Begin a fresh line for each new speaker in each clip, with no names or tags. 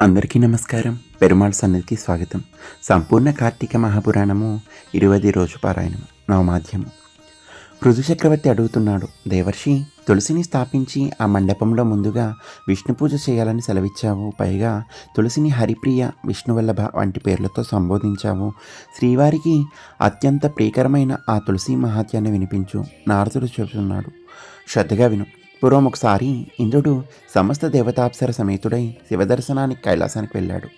అందరికీ నమస్కారం. పెరుమాళ్ సన్నిధికి స్వాగతం. సంపూర్ణ కార్తీక మహాపురాణము ఇరువది రోజు పారాయణము నవమాధ్యము. పృథు చక్రవర్తి అడుగుతున్నాడు దేవర్షి తులసిని స్థాపించి ఆ మండపంలో ముందుగా విష్ణు పూజ చేయాలని సెలవిచ్చావు. పైగా తులసిని హరిప్రియ విష్ణువల్లభ వంటి పేర్లతో సంబోధించావు. శ్రీవారికి అత్యంత ప్రియకరమైన ఆ తులసి మహాత్యాన్ని వినిపించు. నారదుడు చెబుతున్నాడు శ్రద్ధగా విను. పూర్వం ఒకసారి ఇంద్రుడు సమస్త దేవతాప్సర సమేతుడై శివదర్శనానికి కైలాసానికి వెళ్ళాడు.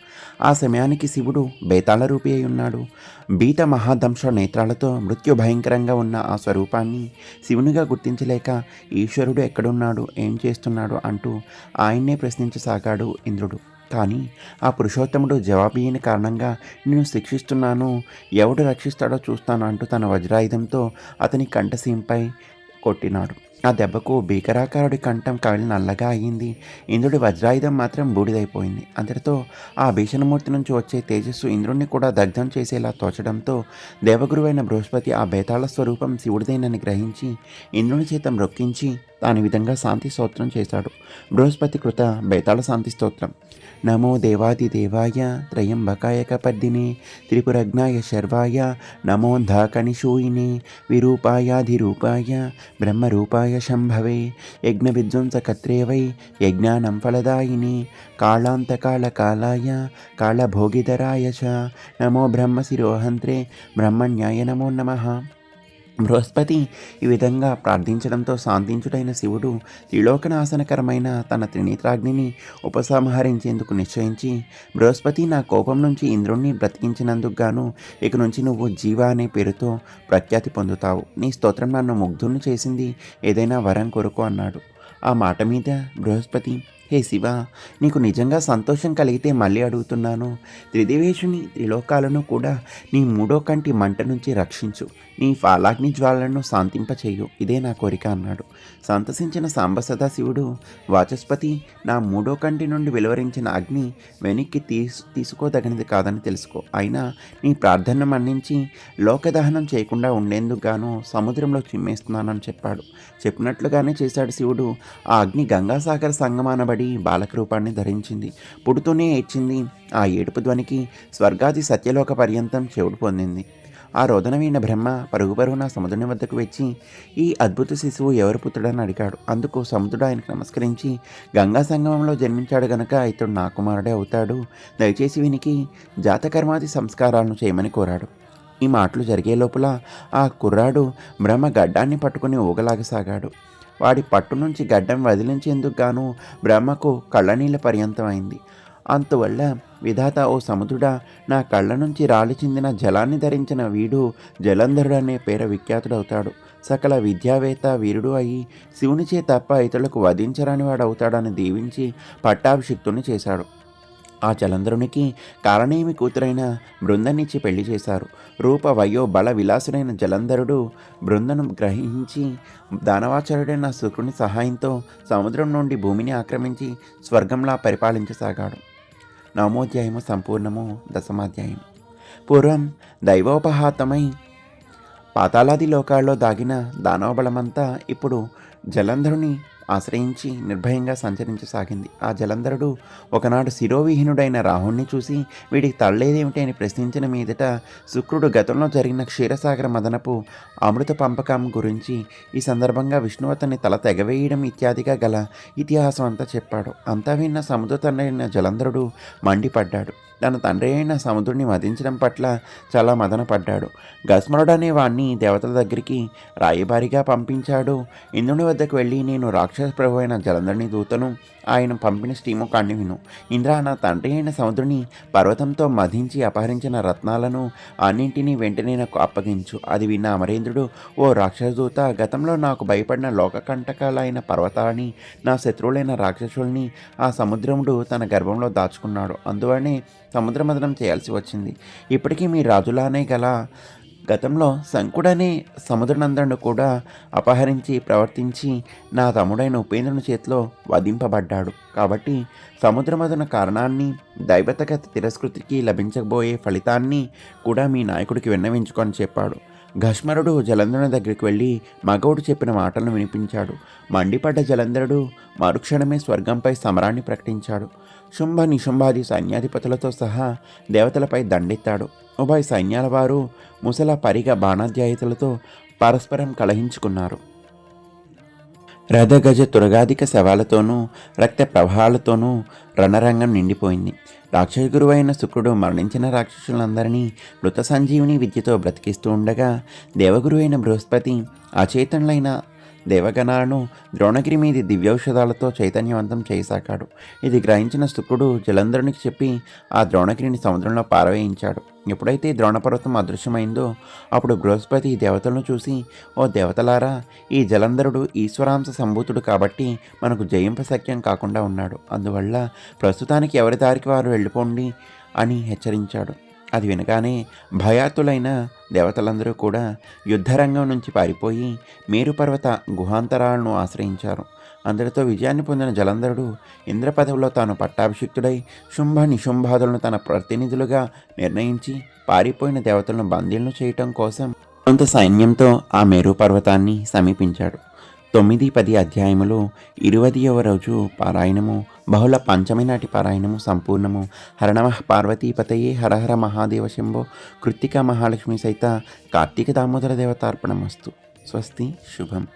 ఆ సమయానికి శివుడు బేతాళ రూపి అయి ఉన్నాడు. బీత మహాదంశ నేత్రాలతో మృత్యు భయంకరంగా ఉన్న ఆ స్వరూపాన్ని శివునిగా గుర్తించలేక ఈశ్వరుడు ఎక్కడున్నాడు ఏం చేస్తున్నాడు అంటూ ఆయన్నే ప్రశ్నించసాగాడు ఇంద్రుడు. కానీ ఆ పురుషోత్తముడు జవాబీయని కారణంగా నేను శిక్షిస్తున్నాను ఎవడు రక్షిస్తాడో చూస్తాను అంటూ తన వజ్రాయుధంతో అతని కంఠసీంపై కొట్టినాడు. ఆ దెబ్బకు భీకరాకారుడి కంఠం కవిలి నల్లగా అయ్యింది. ఇంద్రుడి వజ్రాయుధం మాత్రం బూడిదైపోయింది. అంతటితో ఆ భీషణమూర్తి నుంచి వచ్చే తేజస్సు ఇంద్రుడిని కూడా దగ్ధం చేసేలా తోచడంతో దేవగురువైన బృహస్పతి ఆ బేతాళ స్వరూపం శివుడిదేనని గ్రహించి ఇంద్రుని చేత మ్రొక్కించి దాని విధంగా శాంతి స్తోత్రం చేశాడు. బృహస్పతి కృత బేతాళ శాంతి స్తోత్రం. నమో దేవాదిదేవాయ త్రయంబకాయ కపర్దినే త్రిపురజ్ఞాయ శర్వాయ నమోంధాకనిషూయినే విరూపాయాధిరూపాయ బ్రహ్మరూపాయ శంభవే యజ్ఞవిధ్వంసకర్త్రే వై యజ్ఞానం ఫలదాయిని కాళాంతకాళకాలాయ కాళభోగిధరాయ చ నమో బ్రహ్మశిరోహంత్రే బ్రహ్మణ్యాయ నమో నమః. బృహస్పతి ఈ విధంగా ప్రార్థించడంతో శాంతించుడైన శివుడు త్రిలోకనాశనకరమైన తన త్రినేత్రాగ్నిని ఉపసంహరించేందుకు నిశ్చయించి బృహస్పతి నా కోపం నుంచి ఇంద్రుణ్ణి బ్రతికించినందుకు గాను ఇక నుంచి నువ్వు జీవ అనే పేరుతో ప్రఖ్యాతి పొందుతావు. నీ స్తోత్రం నన్ను ముగ్ధుని చేసింది ఏదైనా వరం కొరకు అన్నాడు. ఆ మాట మీద బృహస్పతి హే శివ నీకు నిజంగా సంతోషం కలిగితే మళ్ళీ అడుగుతున్నాను. త్రిదివేషుని త్రిలోకాలను కూడా నీ మూడో కంటి మంట నుంచి రక్షించు. నీ ఫాలాగ్ని జ్వాలను శాంతింపచేయు. ఇదే నా కోరిక అన్నాడు. సంతసించిన సాంబసదా శివుడు వాచస్పతి నా మూడో కంటి నుండి వెలువరించిన అగ్ని వెనక్కి తీసు తీసుకోదగినది కాదని తెలుసుకో. అయినా నీ ప్రార్థన మన్నించి లోకదహనం చేయకుండా ఉండేందుకు గాను సముద్రంలో చిమ్మేస్తున్నానని చెప్పాడు. చెప్పినట్లుగానే చేశాడు శివుడు. ఆ అగ్ని గంగాసాగర్ సంగమానబడి బాలక రూపాన్ని ధరించింది. పుడుతూనే ఏడ్చింది. ఆ ఏడుపు ధ్వనికి స్వర్గాది సత్యలోక పర్యంతం చెవుడు పొందింది. ఆ రోదన విన్న బ్రహ్మ పరుగు పరుగున సముద్రుని వద్దకు వచ్చి ఈ అద్భుత శిశువు ఎవరు పుత్రుడని అడిగాడు. అందుకు సముద్రుడు ఆయనకు నమస్కరించి గంగా సంగమంలో జన్మించాడు గనక ఇతడు నా కుమారుడే అవుతాడు. దయచేసి వీనికి జాతకర్మాది సంస్కారాలను చేయమని కోరాడు. ఈ మాటలు జరిగే లోపల ఆ కుర్రాడు బ్రహ్మ గడ్డాన్ని పట్టుకుని ఊగలాగసాగాడు. వాడి పట్టు నుంచి గడ్డం వదిలించేందుకు గాను బ్రహ్మకు కళ్ళనీళ్ళ పర్యంతమైంది. అంతువల్ల విధాత ఓ సముద్రుడా నా కళ్ళ నుంచి రాలి చెందిన జలాన్ని ధరించిన వీడు జలంధరుడు అనే పేర విఖ్యాతుడవుతాడు. సకల విద్యావేత్త వీరుడు అయి శివునిచే తప్ప ఇతరులకు వధించరాని వాడు అవుతాడని దీవించి పట్టాభిషిక్తుని చేశాడు. ఆ జలంధరునికి కారణేమి కూతురైన బృందనిచ్చి పెళ్ళి చేశారు. రూప వయో బల విలాసుడైన జలంధరుడు బృందను గ్రహించి దానవాచారుడైన శుక్రుని సహాయంతో సముద్రం నుండి భూమిని ఆక్రమించి స్వర్గంలా పరిపాలించసాగాడు. నవమోధ్యాయము సంపూర్ణము దశమాధ్యాయం. పూర్వం దైవోపహాతమై పాతాళాది లోకాల్లో దాగిన దానవ బలమంతా ఇప్పుడు జలంధరుని ఆశ్రయించి నిర్భయంగా సంచరించసాగింది. ఆ జలంధరుడు ఒకనాడు శిరోవిహీనుడైన రాహుణ్ణి చూసి వీడికి తళ్ళేదేమిటి అని ప్రశ్నించిన మీదట శుక్రుడు గతంలో జరిగిన క్షీరసాగర మదనపు అమృత పంపకం గురించి ఈ సందర్భంగా విష్ణువతని తల తెగవేయడం ఇత్యాదిగా గల ఇతిహాసం అంతా చెప్పాడు. అంతా విన్న సముద్ర తండ్రైన జలంధరుడు మండిపడ్డాడు. తన తండ్రి అయిన సముద్రుడిని వధించడం పట్ల చాలా మదనపడ్డాడు గస్మరుడు అనే వాణ్ణి దేవతల దగ్గరికి రాయబారిగా పంపించాడు. ఇంద్రుని వద్దకు వెళ్ళి నేను రాక్షస ప్రభు అయిన జలంధరిని దూతను ఆయన పంపిన శ్రీముఖాన్ని విను. ఇంద్ర నా తండ్రి అయిన సముద్రుని పర్వతంతో మధించి అపహరించిన రత్నాలను అన్నింటినీ వెంటనే నాకు అప్పగించు. అది విన్న అమరేంద్రుడు ఓ రాక్షసదూత గతంలో నాకు భయపడిన లోకకంటకాలైన పర్వతాన్ని నా శత్రువులైన రాక్షసుల్ని ఆ సముద్రముడు తన గర్భంలో దాచుకున్నాడు. అందువలనే సముద్రమదనం చేయాల్సి వచ్చింది. ఇప్పటికీ మీ రాజులానే గల గతంలో శంకుడనే సముద్రనందనుడు కూడా అపహరించి ప్రవర్తించి నా తమ్ముడైన ఉపేంద్రుని చేతిలో వధింపబడ్డాడు. కాబట్టి సముద్రమదన కారణాన్ని దైవతగత తిరస్కృతికి లభించబోయే ఫలితాన్ని కూడా మీ నాయకుడికి విన్నవించుకొని చెప్పాడు. ఘష్మరుడు జలంధరుని దగ్గరికి వెళ్ళి మగవుడు చెప్పిన మాటలను వినిపించాడు. మండిపడ్డ జలంధరుడు మరుక్షణమే స్వర్గంపై సమరాన్ని ప్రకటించాడు. శుంభ నిశుంభాది సైన్యాధిపతులతో సహా దేవతలపై దండెత్తాడు. ఉభయ సైన్యాల వారు ముసల పరిగ బాణాధ్యాయుతులతో పరస్పరం కలహించుకున్నారు. రథగజ తురగాధిక శవాలతోనూ రక్త ప్రవాహాలతోనూ రణరంగం నిండిపోయింది. రాక్షస అయిన శుక్రుడు మరణించిన రాక్షసులందరినీ మృత సంజీవిని విద్యతో బ్రతికిస్తూ ఉండగా దేవగురు అయిన బృహస్పతి అచేతనులైన దేవగణాలను ద్రోణగిరి మీది దివ్యౌషధాలతో చైతన్యవంతం చేయసాగాడు ఇది గ్రహించిన శుక్రుడు జలంధరునికి చెప్పి ఆ ద్రోణగిరిని సముద్రంలో పారవేయించాడు. ఎప్పుడైతే ద్రోణపర్వతం అదృశ్యమైందో అప్పుడు బృహస్పతి దేవతలను చూసి ఓ దేవతలారా ఈ జలంధరుడు ఈశ్వరాంశ సంభూతుడు కాబట్టి మనకు జయింప సఖ్యం కాకుండా ఉన్నాడు. అందువల్ల ప్రస్తుతానికి ఎవరి దారికి వారు వెళ్ళిపోండి? అని హెచ్చరించాడు. అది వినగానే భయాతులైన దేవతలందరూ కూడా యుద్ధరంగం నుంచి పారిపోయి మేరుపర్వత గుహాంతరాలను ఆశ్రయించారు. అందరితో విజయాన్ని పొందిన జలంధరుడు ఇంద్రపదవిలో తాను పట్టాభిషిక్తుడై శుంభ నిశుంభాదులను తన ప్రతినిధులుగా నిర్ణయించి పారిపోయిన దేవతలను బందీలను చేయటం కోసం కొంత సైన్యంతో ఆ మేరు పర్వతాన్ని సమీపించాడు. తొమ్మిది పది అధ్యాయములు ఇరవదియవ రోజు పారాయణము బహుళ పంచమి నాటి పారాయణము సంపూర్ణము. హరణమ పార్వతీపతయే హరహర మహాదేవ శంభో కృత్తిక మహాలక్ష్మి సైత కార్తీక దామోదర దేవతార్పణమస్తు. స్వస్తి శుభం.